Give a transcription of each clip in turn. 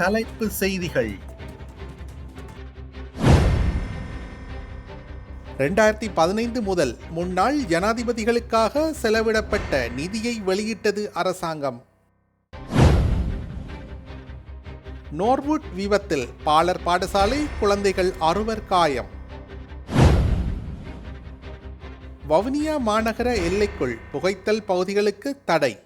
தலைப்பு செய்திகள். ரெண்டாயிரத்தி பதினைந்து முதல் முன்னாள் ஜனாதிபதிகளுக்காக செலவிடப்பட்ட நிதியை வெளியிட்டது அரசாங்கம். நோர்வுட் விபத்தில் பாலர் பாடசாலை குழந்தைகள் அறுவர் காயம். வவுனியா மாநகர எல்லைக்குள் புகைத்தல் பகுதிகளுக்கு தடை.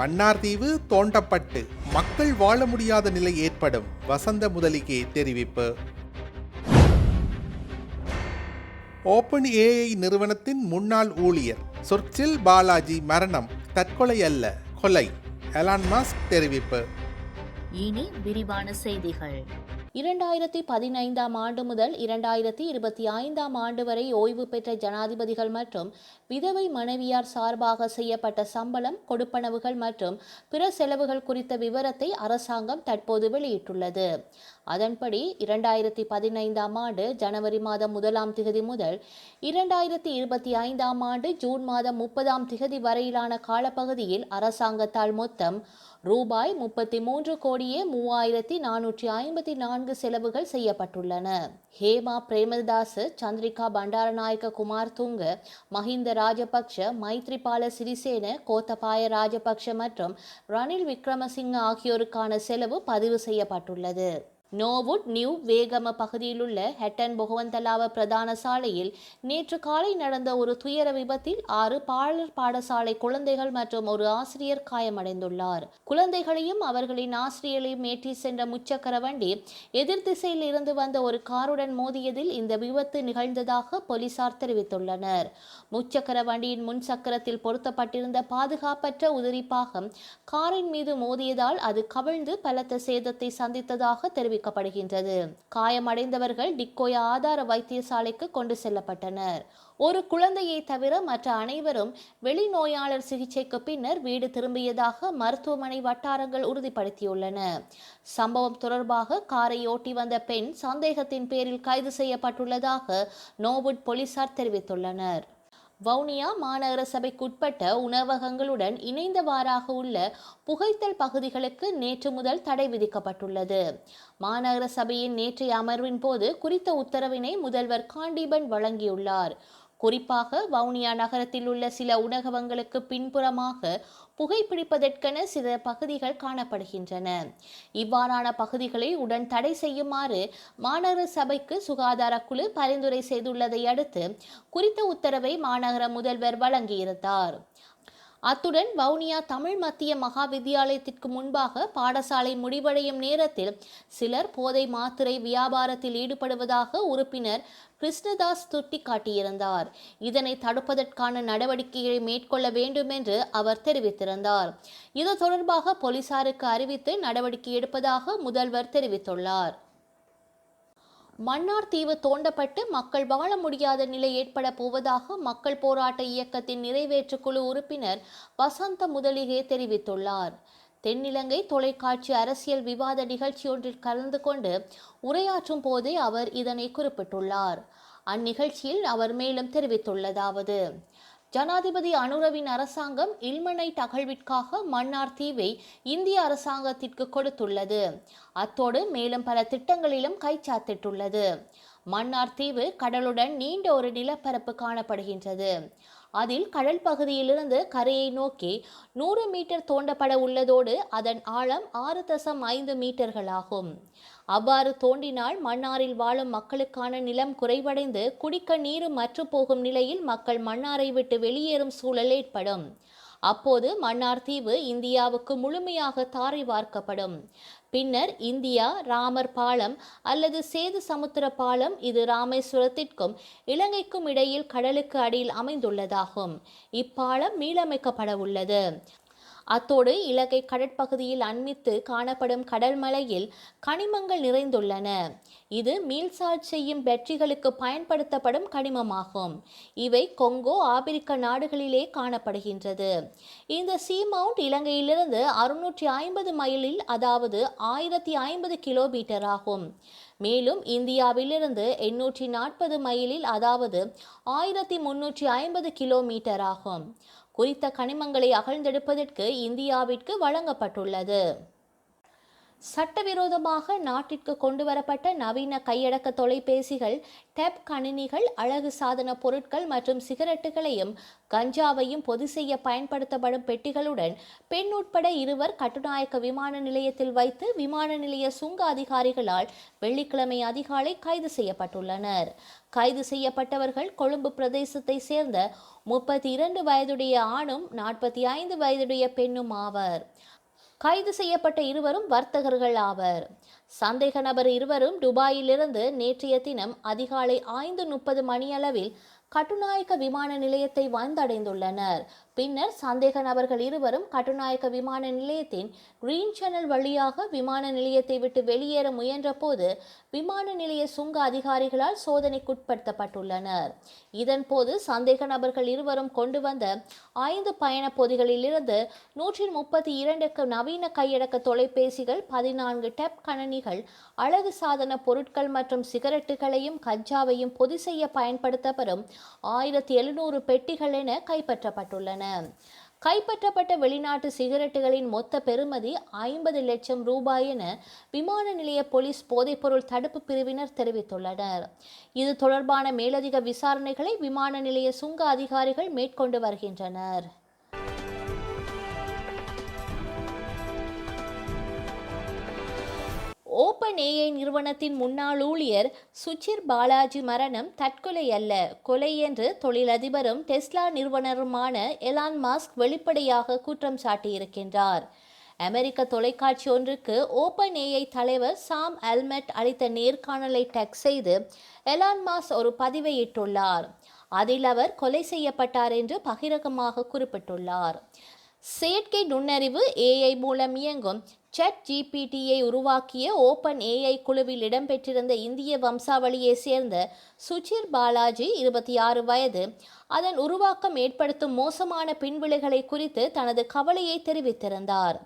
மன்னார்தீவு தோண்டப்பட்டு மக்கள் வாழ முடியாத நிலை ஏற்படும். வசந்த முதலிகே தெரிவிப்பு. ஓப்பன் ஏஐ நிறுவனத்தின் முன்னாள் ஊழியர் சொர்ச்சில் பாலாஜி மரணம் தற்கொலை அல்ல கொலை. எலான் மாஸ்க் தெரிவிப்பு. இனி விரிவான செய்திகள். இரண்டாயிரத்தி பதினைந்தாம் ஆண்டு முதல் இரண்டாயிரத்தி இருபத்தி ஐந்தாம் ஆண்டு வரை ஓய்வு பெற்ற ஜனாதிபதிகள் மற்றும் விதவை மனைவியார் சார்பாக செய்யப்பட்ட சம்பளம் கொடுப்பனவுகள் மற்றும் பிற செலவுகள் குறித்த விவரத்தை அரசாங்கம் தற்போது வெளியிட்டுள்ளது. அதன்படி இரண்டாயிரத்தி பதினைந்தாம் ஆண்டு ஜனவரி மாதம் முதலாம் திகதி முதல் இரண்டாயிரத்தி இருபத்தி ஐந்தாம் ஆண்டு ஜூன் மாதம் முப்பதாம் திகதி வரையிலான காலப்பகுதியில் அரசாங்கத்தால் மொத்தம் ரூபாய் முப்பத்தி மூன்று கோடியே மூவாயிரத்தி நானூற்றி ஐம்பத்தி நான்கு செலவுகள் செய்யப்பட்டுள்ளன. ஹேமா பிரேமதாஸ் சந்திரிகா பண்டாரநாயக்க குமார் துங்க மஹிந்த ராஜபக்ஷ மைத்ரிபால சிறிசேன கோத்தபாய ராஜபக்ஷ மற்றும் ரணில் விக்ரமசிங்க ஆகியோருக்கான செலவு பதிவு செய்யப்பட்டுள்ளது. நோவுட் நியூ வேகம பகுதியிலுள்ள ஹெட்டன் பொகவந்தலாவ பிரதான சாலையில் நேற்று காலை நடந்த ஒரு துயர விபத்தில் ஆறு பாலர் பாடசாலை குழந்தைகள் மற்றும் ஒரு ஆசிரியர் காயமடைந்துள்ளார். குழந்தைகளையும் அவர்களின் ஆசிரியரையும் ஏற்றி சென்ற முச்சக்கர வண்டி எதிர் திசையில் இருந்து வந்த ஒரு காருடன் மோதியதில் இந்த விபத்து நிகழ்ந்ததாக போலீசார் தெரிவித்துள்ளனர். முச்சக்கர வண்டியின் முன் சக்கரத்தில் பொருத்தப்பட்டிருந்த பாதுகாப்பற்ற உதிரிப்பாகம் காரின் மீது மோதியதால் அது கவிழ்ந்து பலத்த சேதத்தை சந்தித்ததாக தெரிவித்தார் தெரிவிக்கப்படுகின்றது காயமடைந்தவர்கள் டிக்கோயா ஆதார வைத்தியசாலைக்கு கொண்டு செல்லப்பட்டனர். ஒரு குழந்தையை தவிர மற்ற அனைவரும் வெளிநோயாளர் சிகிச்சைக்கு பின்னர் வீடு திரும்பியதாக மருத்துவமனை வட்டாரங்கள் உறுதிப்படுத்தியுள்ளன. சம்பவம் தொடர்பாக காரை ஓட்டி வந்த பெண் சந்தேகத்தின் பேரில் கைது செய்யப்பட்டுள்ளதாக நோவுட் போலீசார் தெரிவித்துள்ளனர். வவுனியா மாநகர சபைக்குட்பட்ட உணவகங்களுடன் இணைந்தவாறாக உள்ள புகைத்தல் பகுதிகளுக்கு நேற்று முதல் தடை விதிக்கப்பட்டுள்ளது. மாநகர சபையின் நேற்றைய அமர்வின் போது குறித்த உத்தரவினை முதல்வர் காண்டீபன் வழங்கியுள்ளார். குறிப்பாக வவுனியா நகரத்தில் உள்ள சில உணவகங்களுக்கு பின்புறமாக புகைப்பிடிப்பதற்கென சில பகுதிகள் காணப்படுகின்றன. இவ்வாறான பகுதிகளை உடன் தடை செய்யுமாறு மாநகர சபைக்கு சுகாதார குழு பரிந்துரை செய்துள்ளதை அடுத்து குறித்த உத்தரவை மாநகர முதல்வர் வழங்கியிருந்தார். அத்துடன் வவுனியா தமிழ் மத்திய மகா வித்தியாலயத்திற்கு முன்பாக பாடசாலை முடிவடையும் நேரத்தில் சிலர் போதை மாத்திரை வியாபாரத்தில் ஈடுபடுவதாக உறுப்பினர் கிருஷ்ணதாஸ் சுட்டிக்காட்டியிருந்தார் இதனை தடுப்பதற்கான நடவடிக்கைகளை மேற்கொள்ள வேண்டும் என்று அவர் தெரிவித்திருந்தார். இது தொடர்பாக போலீசாருக்கு அறிவித்து நடவடிக்கை எடுப்பதாக முதல்வர் தெரிவித்துள்ளார். மன்னார் தீவு தோண்டப்பட்டு மக்கள் வாழ முடியாத நிலை ஏற்பட போவதாக மக்கள் போராட்ட இயக்கத்தின் நிறைவேற்றுக்குழு உறுப்பினர் வசந்த முதலிகே தெரிவித்துள்ளார். தென்னிலங்கை தொலைக்காட்சி அரசியல் விவாத நிகழ்ச்சியொன்றில் கலந்து கொண்டு உரையாற்றும் போதே அவர் இதனை குறிப்பிட்டுள்ளார். அந்நிகழ்ச்சியில் அவர் மேலும் தெரிவித்துள்ளதாவது. ஜனாதிபதி அனுரவின் அரசாங்கம் இல்மனை அகழ்விற்காக மன்னார் தீவை இந்திய அரசாங்கத்திற்கு கொடுத்துள்ளது. அத்தோடு மேலும் பல திட்டங்களிலும் கைச்சாத்திட்டுள்ளது மன்னார் தீவு கடலுடன் நீண்ட ஒரு நிலப்பரப்பு காணப்படுகின்றது. அதில் கடல் பகுதியிலிருந்து கரையை நோக்கி நூறு மீட்டர் தோண்டப்பட உள்ளதோடு அதன் ஆழம் ஆறு தசம் ஐந்து மீட்டர்களாகும். அவ்வாறு தோண்டினால் மன்னாரில் வாழும் மக்களுக்கான நிலம் குறைவடைந்து குடிக்க நீரும் மற்று போகும் நிலையில் மக்கள் மன்னாரை விட்டு வெளியேறும் சூழல் ஏற்படும். அப்போது மன்னார் தீவு இந்தியாவுக்கு முழுமையாக தாரை வார்க்கப்படும். பின்னர் இந்தியா ராமர் பாலம் அல்லது சேது சமுத்திர பாலம் இது ராமேஸ்வரத்திற்கும் இலங்கைக்கும் இடையில் கடலுக்கு அடியில் அமைந்துள்ளதாகும். இப்பாலம் மீளமைக்கப்பட உள்ளது அத்தோடு இலங்கை கடற்பகுதியில் அண்மித்து காணப்படும் கடல் மலையில் கனிமங்கள் நிறைந்துள்ளன. இது மீள்சார் செய்யும் பேட்டரிகளுக்கு பயன்படுத்தப்படும் கனிமமாகும். இவை கொங்கோ ஆப்பிரிக்க நாடுகளிலே காணப்படுகின்றது. இந்த சீ மவுண்ட் இலங்கையிலிருந்து அறுநூற்றி ஐம்பது மைலில் அதாவது ஆயிரத்தி ஐம்பது கிலோமீட்டர் ஆகும். மேலும் இந்தியாவிலிருந்து எண்ணூற்றி நாற்பது மைலில் அதாவது ஆயிரத்தி முன்னூற்றி ஐம்பது கிலோமீட்டர் ஆகும். குறித்த கனிமங்களை அகழ்ந்தெடுப்பதற்கு இந்தியாவிற்கு வழங்கப்பட்டுள்ளது. சட்டவிரோதமாக நாட்டிற்கு கொண்டு வரப்பட்ட நவீன கையடக்க தொலைபேசிகள் டேப் கணினிகள் அழகு சாதன பொருட்கள் மற்றும் சிகரெட்டுகளையும் கஞ்சாவையும் பொது செய்ய பயன்படுத்தப்படும் பெட்டிகளுடன் பெண் உட்பட இருவர் கட்டுநாயக்க விமான நிலையத்தில் வைத்து விமான நிலைய சுங்க அதிகாரிகளால் வெள்ளிக்கிழமை அதிகாலை கைது செய்யப்பட்டுள்ளனர். கைது செய்யப்பட்டவர்கள் கொழும்பு பிரதேசத்தை சேர்ந்த முப்பத்தி இரண்டு வயதுடைய ஆணும் நாற்பத்தி ஐந்து வயதுடைய பெண்ணும் ஆவர். கைது செய்யப்பட்ட இருவரும் வர்த்தகர்கள் ஆவர். சந்தேக நபர் இருவரும் துபாயிலிருந்து நேற்றைய தினம் அதிகாலை ஐந்து முப்பது மணியளவில் கட்டுநாயக்க விமான நிலையத்தை வந்தடைந்துள்ளனர். பின்னர் சந்தேக நபர்கள் இருவரும் கட்டுநாயக்க விமான நிலையத்தின் கிரீன் சேனல் வழியாக விமான நிலையத்தை விட்டு வெளியேற முயன்றபோது விமான நிலைய சுங்க அதிகாரிகளால் சோதனைக்குட்படுத்தப்பட்டுள்ளனர். இதன்போது சந்தேக நபர்கள் இருவரும் கொண்டு வந்த ஐந்து பயண பொதிகளிலிருந்து நூற்றி முப்பத்தி இரண்டுக்கு நவீன கையடக்க தொலைபேசிகள் பதினான்கு டெப் கணனிகள் அழகு சாதன பொருட்கள் மற்றும் சிகரெட்டுகளையும் கஞ்சாவையும் பொதி செய்ய பயன்படுத்தப்படும் ஆயிரத்தி எழுநூறு பெட்டிகள் என கைப்பற்றப்பட்டுள்ளன. கைப்பற்றப்பட்ட வெளிநாட்டு சிகரெட்டுகளின் மொத்த பெறுமதி ஐம்பது லட்சம் ரூபாய் என விமான நிலைய போலீஸ் போதைப்பொருள் தடுப்பு பிரிவினர் தெரிவித்துள்ளனர். இது தொடர்பான மேலதிக விசாரணைகளை விமான நிலைய சுங்க அதிகாரிகள் மேற்கொண்டு வருகின்றனர். ஓப்பன் ஏஐ நிறுவனத்தின் முன்னாள் ஊழியர் சுச்சிர் பாலாஜி மரணம் தற்கொலை அல்ல. கொலை என்று தொழிலதிபரும் டெஸ்லா நிறுவனருமான எலான் மாஸ்க் வெளிப்படையாக குற்றம் சாட்டியிருக்கின்றார். அமெரிக்க தொலைக்காட்சி ஒன்றுக்கு ஓப்பன் ஏஐ தலைவர் சாம் அல்மெட் அளித்த நேர்காணலை டெக் செய்து எலான் மாஸ் ஒரு பதிவை இட்டுள்ளார். அதில் அவர் கொலை செய்யப்பட்டார் என்று பகிரங்கமாக குறிப்பிட்டுள்ளார். செயற்கை நுண்ணறிவு ஏஐ மூலம் இயங்கும் சட் ஜிபிடியை உருவாக்கிய ஓப்பன் ஏஐ குழுவில் இடம்பெற்றிருந்த இந்திய வம்சாவளியை சேர்ந்த சுச்சிர் பாலாஜி இருபத்தி ஆறு வயது. அதன் உருவாக்கம் ஏற்படுத்தும் மோசமான பின்விளைகளை குறித்து தனது கவலையை தெரிவித்திருந்தார்.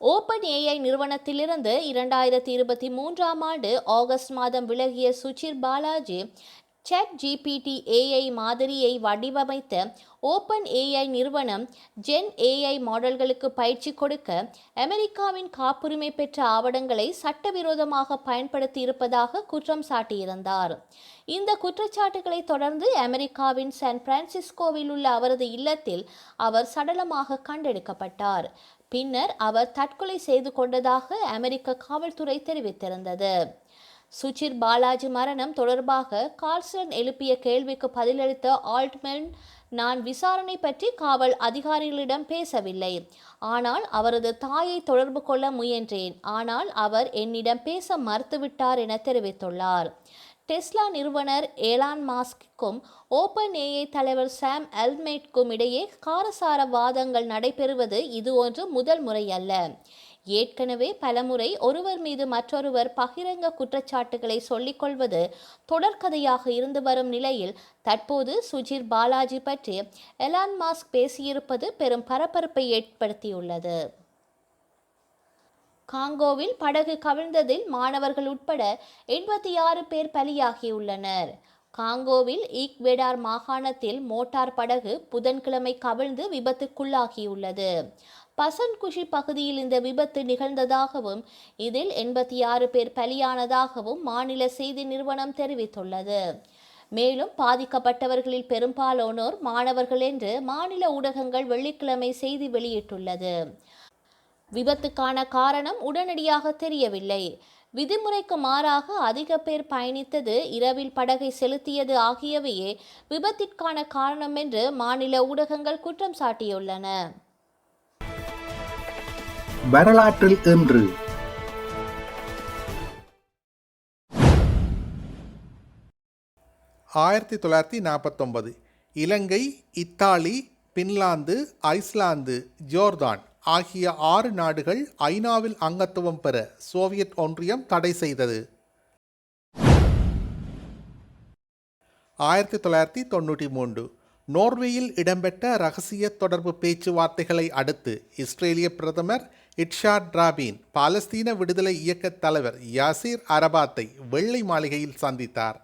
ஓப்பன் ஏஐ நிறுவனத்திலிருந்து இரண்டாயிரத்தி இருபத்தி மூன்றாம் ஆண்டு ஆகஸ்ட் மாதம் விலகிய Suchir Balaji chat GPT AI மாதிரியை வடிவமைத்த ஓப்பன் ஏஐ நிறுவனம் ஜென் ஏஐ மாடல்களுக்கு பயிற்சி கொடுக்க அமெரிக்காவின் காப்புரிமை பெற்ற ஆவணங்களை சட்டவிரோதமாக பயன்படுத்தி இருப்பதாக குற்றம் சாட்டியிருந்தார். இந்த குற்றச்சாட்டுகளை தொடர்ந்து அமெரிக்காவின் சான் பிரான்சிஸ்கோவில் உள்ள அவரது இல்லத்தில் அவர் சடலமாக கண்டெடுக்கப்பட்டார். பின்னர் அவர் தற்கொலை செய்து கொண்டதாக அமெரிக்க காவல்துறை தெரிவித்திருந்தது. சுச்சிர் பாலாஜி மரணம் தொடர்பாக கார்சன் எழுப்பிய கேள்விக்கு பதிலளித்த ஆல்ட்மென் நான் விசாரணை பற்றி காவல் அதிகாரிகளிடம் பேசவில்லை. ஆனால் அவரது தாயை தொடர்பு கொள்ள முயன்றேன். ஆனால் அவர் என்னிடம் பேச மறுத்துவிட்டார் என தெரிவித்துள்ளார். டெஸ்லா நிறுவனர் ஏலான் மாஸ்க்கும் ஓப்பன் ஏஐ தலைவர் சாம் அல்மேட்க்கும் இடையே காரசார வாதங்கள் நடைபெறுவது இது ஒன்று முதல் முறையல்ல. ஏற்கனவே பலமுறை ஒருவர் மீது மற்றொருவர் பகிரங்க குற்றச்சாட்டுகளை சொல்லிக்கொள்வது தொடர்கதையாக இருந்து வரும் நிலையில் தற்போது சுஜிர் பாலாஜி பற்றி எலான் மாஸ்க் பேசியிருப்பது பெரும் பரபரப்பை ஏற்படுத்தியுள்ளது. காங்கோவில் படகு கவிழ்ந்ததில் மாணவர்கள் உட்பட எண்பத்தி ஆறு பேர் பலியாகியுள்ளனர். காங்கோவில் ஈக்வெடார் மாகாணத்தில் மோட்டார் படகு புதன்கிழமை கவிழ்ந்து விபத்துக்குள்ளாகியுள்ளது. பசன்குஷி பகுதியில் இந்த விபத்து நிகழ்ந்ததாகவும் இதில் எண்பத்தி ஆறு பேர் பலியானதாகவும் மாநில செய்தி நிறுவனம் தெரிவித்துள்ளது. மேலும் பாதிக்கப்பட்டவர்களில் பெரும்பாலானோர் மாணவர்கள் என்று மாநில ஊடகங்கள் வெள்ளிக்கிழமை செய்தி வெளியிட்டுள்ளது. விபத்துக்கான காரணம் உடனடியாக தெரியவில்லை. விதிமுறைக்கு மாறாக அதிக பேர் பயணித்தது இரவில் படகை செலுத்தியது ஆகியவையே விபத்திற்கான காரணம் என்று மாநில ஊடகங்கள் குற்றம் சாட்டியுள்ளன. வரலாற்றில் இன்று. ஆயிரத்தி தொள்ளாயிரத்தி நாற்பத்தொன்பது. இலங்கை இத்தாலி பின்லாந்து ஐஸ்லாந்து ஜோர்தான் ஆகிய ஆறு நாடுகள் ஐநாவில் அங்கத்துவம் பெற சோவியத் ஒன்றியம் தடை செய்தது. ஆயிரத்தி தொள்ளாயிரத்தி தொண்ணூற்றி மூன்று. நோர்வேயில் இடம்பெற்ற ரகசிய தொடர்பு பேச்சுவார்த்தைகளை அடுத்து இஸ்ரேலிய பிரதமர் இட்ஷாட் ராபீன் பாலஸ்தீன விடுதலை இயக்கத் தலைவர் யாசிர் அரபாத்தை வெள்ளை மாளிகையில் சந்தித்தார்.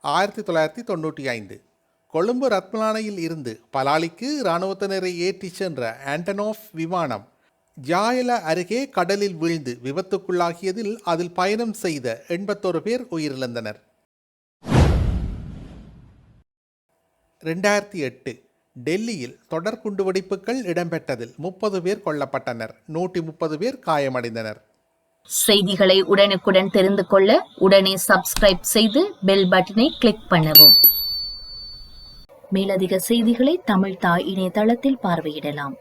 ஆயிரத்தி தொள்ளாயிரத்தி தொண்ணூற்றி ஐந்து கொழும்பு ரத்மலானையில் இருந்து பலாலிக்கு இராணுவத்தினரை ஏற்றிச் சென்ற ஆண்டனோஃப் விமானம் ஜாயல அருகே கடலில் வீழ்ந்து விபத்துக்குள்ளாகியதில் அதில் பயணம் செய்த எண்பத்தோரு பேர் உயிரிழந்தனர். ரெண்டாயிரத்தி எட்டு டெல்லியில் தொடர் குண்டுவெடிப்புகள் இடம்பெற்றதில் முப்பது பேர் கொல்லப்பட்டனர். நூற்றி முப்பது பேர் காயமடைந்தனர். செய்திகளை உடனுக்குடன் தெரிந்து கொள்ள உடனே சப்ஸ்கிரைப் செய்து பெல் பட்டனை கிளிக் பண்ணவும். மேலதிக செய்திகளை தமிழ் தாய் இணையதளத்தில் பார்வையிடலாம்.